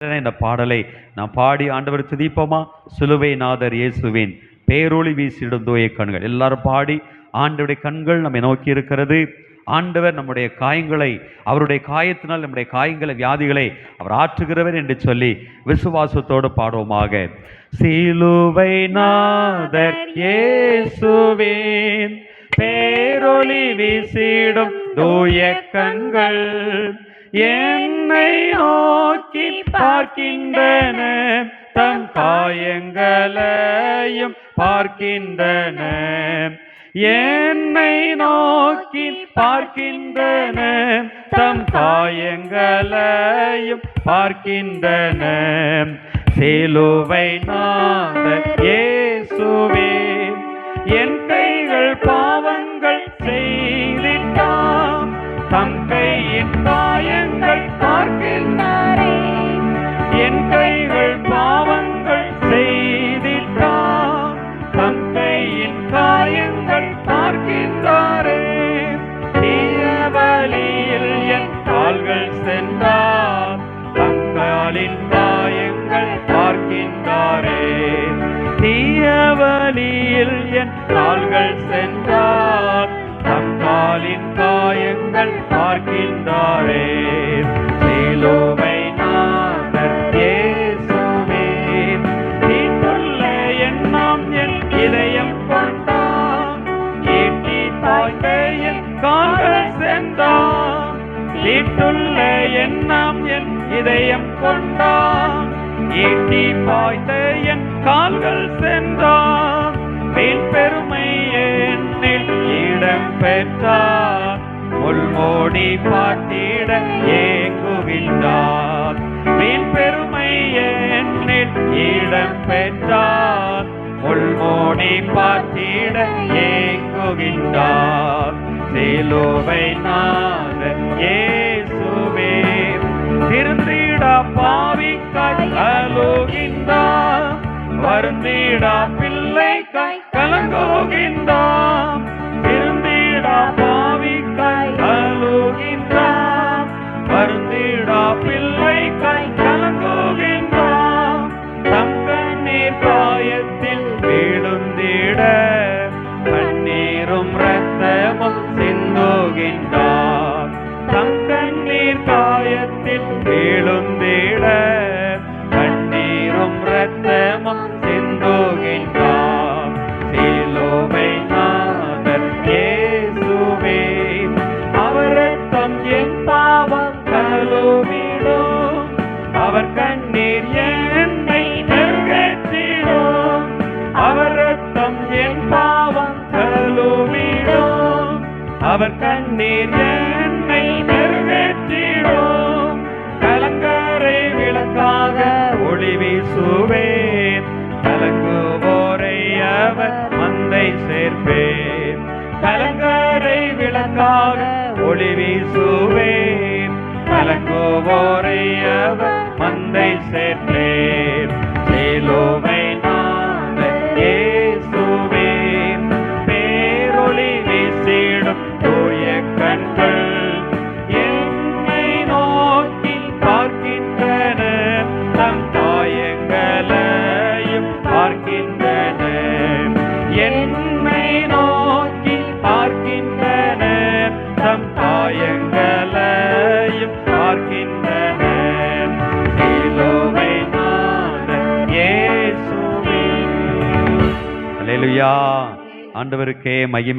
இந்த பாடலை நான் பாடி ஆண்டவர் துதிப்போமா? சிலுவை நாதர் இயேசுவின் பேரொளி வீசிடும் தூய கண்கள். எல்லாரும் பாடி ஆண்டவருடைய கண்கள் நம்மை நோக்கி இருக்கிறது. ஆண்டவர் நம்முடைய காயங்களை அவருடைய காயத்தினால் நம்முடைய காயங்களை வியாதிகளை அவர் ஆற்றுகிறவர் என்று சொல்லி விசுவாசத்தோடு பாடுவோமாக. சிலுவை நாதர் இயேசுவின் பேரொளி வீசிடும் தூய கண்கள். என்னை நோக்கி பார்க்கின்றன தம் காயங்களையும் பார்க்கின்றன. என்னை நோக்கி பார்க்கின்றன தம் காயங்களையும் பார்க்கின்றன. சிலுவை நாத இயேசுவே என் கால்கள் சென்றார். தங்களின் காலின் பார்க்கின்றாரே. தீய வழியில் என் கால்கள் சென்றார். தம் காலின் காயங்கள் பார்க்கின்றாரே. சிலுவை தீட்டுள்ள எண்ணாம் என் இதயம் கொண்டான் ஈட்டி பாய்த்த என் கால்கள் சென்றான் வீண் பெருமை என்னில் இடம் பெற்றார். முள்மோடி பாட்டிட ஏங்குகின்றார். வீண் பெருமை என்னில் இடம் பெற்றார். முள்மோடி பாட்டிட ஏங்குகின்றார். சிலுவை நாத இயேசுவே. திருந்திடா பாவிக்காய் அழுகின்றார் வருந்திடா காயத்தில் கண்ணீரும் ரத்தமும் சிந்துகின்றார் சிலுவை நாதர் இயேசுவே அவர் ரத்தம் என் பாவம் கழுவிடும். அவர் கண்ணீர் என்னை நெருங்கற்றிடும் அவர் ரத்தம் என் பாவம் கழுவிடும். அவர் கண்ணீர் ஒளி கலங்குவோரை அவர் மந்தை சேர்ப்பேன். கலங்கரை விளக்காக ஒளி வீசுவேன். கலங்குவோரை அவர் மந்தை சேர்ப்பேன். சேலோவே இயேசுவே ஆண்டவருக்கே மகிமை.